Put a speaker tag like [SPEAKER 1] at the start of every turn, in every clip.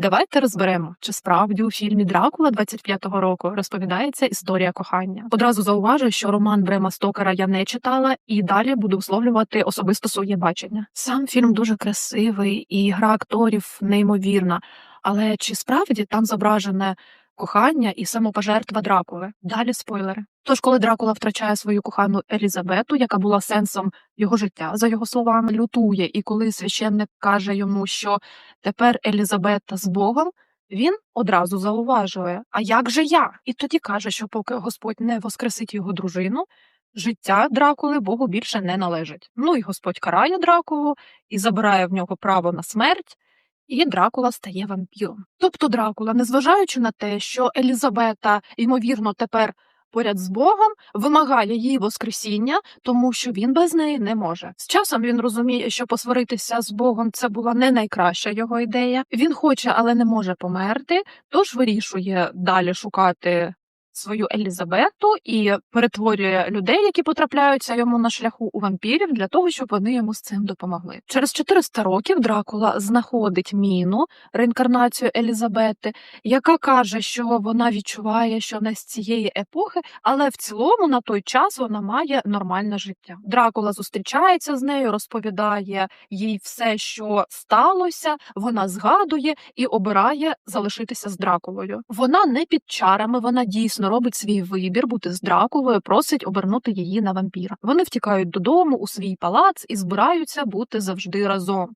[SPEAKER 1] Давайте розберемо, чи справді у фільмі Дракула 25-го року розповідається історія кохання. Одразу зауважу, що роман Брема Стокера я не читала, і далі буду висловлювати особисто своє бачення. Сам фільм дуже красивий, і гра акторів неймовірна. Але чи справді там зображене кохання і самопожертва Дракули? Далі спойлери. Тож, коли Дракула втрачає свою кохану Елізабету, яка була сенсом його життя, за його словами, лютує, і коли священник каже йому, що тепер Елізабета з Богом, він одразу зауважує: А як же я? І тоді каже, що поки Господь не воскресить його дружину, життя Дракули Богу більше не належить. Ну і Господь карає Дракулу і забирає в нього право на смерть. І Дракула стає вампіром. Тобто Дракула, незважаючи на те, що Елізабета, ймовірно, тепер поряд з Богом, вимагає її воскресіння, тому що він без неї не може. З часом він розуміє, що посваритися з Богом це була не найкраща його ідея. Він хоче, але не може померти, тож вирішує далі шукати. Свою Елізабету і перетворює людей, які потрапляються йому на шляху у вампірів, для того, щоб вони йому з цим допомогли. Через 400 років Дракула знаходить міну, реінкарнацію Елізабети, яка каже, що вона відчуває, що не з цієї епохи, але в цілому на той час вона має нормальне життя. Дракула зустрічається з нею, розповідає їй все, що сталося. Вона згадує і обирає залишитися з Дракулою. Вона не під чарами, вона дійсно робить свій вибір бути з Дракулою, просить обернути її на вампіра. Вони втікають додому у свій палац і збираються бути завжди разом.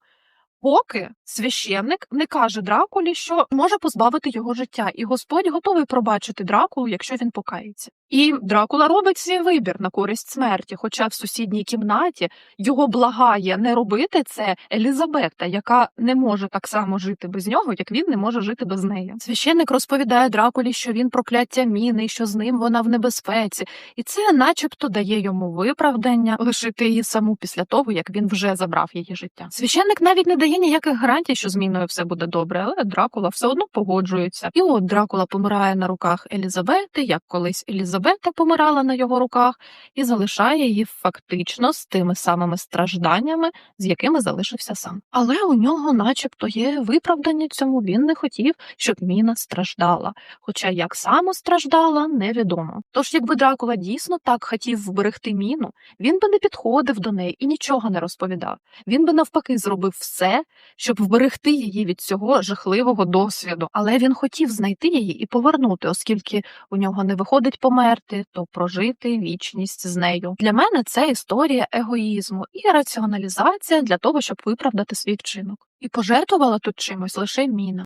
[SPEAKER 1] Поки священник не каже Дракулі, що може позбавити його життя, і Господь готовий пробачити Дракулу, якщо він покається. І Дракула робить свій вибір на користь смерті, хоча в сусідній кімнаті його благає не робити це Елізабета, яка не може так само жити без нього, як він не може жити без неї. Священник розповідає Дракулі, що він прокляття міни, що з ним вона в небезпеці, і це, начебто, дає йому виправдання лишити її саму після того, як він вже забрав її життя. Священник навіть не дає ніяких гарантій, що з міною все буде добре, але Дракула все одно погоджується. І от Дракула помирає на руках Елізабети, як колись Елізабета помирала на його руках, і залишає її фактично з тими самими стражданнями, з якими залишився сам. Але у нього, начебто, є виправдання цьому. Він не хотів, щоб міна страждала. Хоча як саме страждала, невідомо. Тож, якби Дракула дійсно так хотів вберегти міну, він би не підходив до неї і нічого не розповідав. Він би навпаки зробив все, щоб вберегти її від цього жахливого досвіду. Але він хотів знайти її і повернути, оскільки у нього не виходить померти, то прожити вічність з нею. Для мене це історія егоїзму і раціоналізація для того, щоб виправдати свій вчинок. І пожертвувала тут чимось лише міна.